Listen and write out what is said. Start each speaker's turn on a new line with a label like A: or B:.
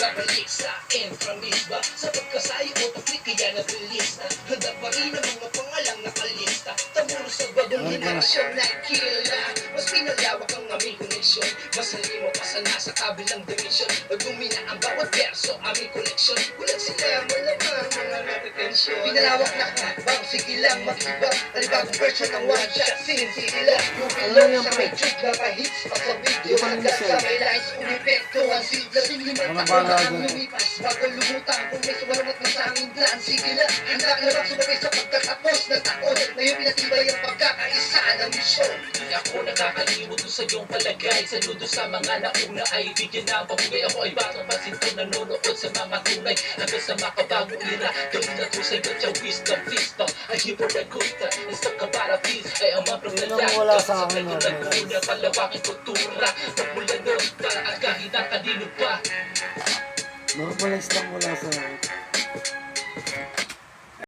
A: Babalik sa inframisba Sa pagkasayo o taklik kaya nabilis na Handa pa rin ang mga pangalang nakalista Tamuro sa bagong henerasyon na kila Mas pinalawak ang aming koneksyon. Mas halimo pa sa nasa kabilang dimensyon Magdumi na ang bawat verso aming koleksyon Kulang sila malamang mga napretensyon Pinalawak na habang sige lang mag-iba. Panibagong version ng one shot lang yung
B: niyo
A: sa may trick na pa sa video
B: Di pa
A: sa
B: siya.
A: may rin limang
B: Ano
A: na ang lumipas lumutang kung may sumaramat na sa aming plan Sige lang, handa ka na bang sumabay sa pagkatapos ng taon Ngayon pinatibay ang pagkakaisa ng misyon
C: Di ako nakakalimot sa iyong palagay Saludo sa mga nauna ay bigyan ng Ako ay batang pasinto nanonood sa mga tunay Hanggang sa makabagong ira Gawin na to sa iba't siya wisdom Wisdom ay hero na gulta Isang kabara peace ay ang mga
B: Yun ang wala sa akin,
C: Sa
B: no?
C: nagmuna palawaking kultura Pagmula noon para at
B: Normalize lang wala sa.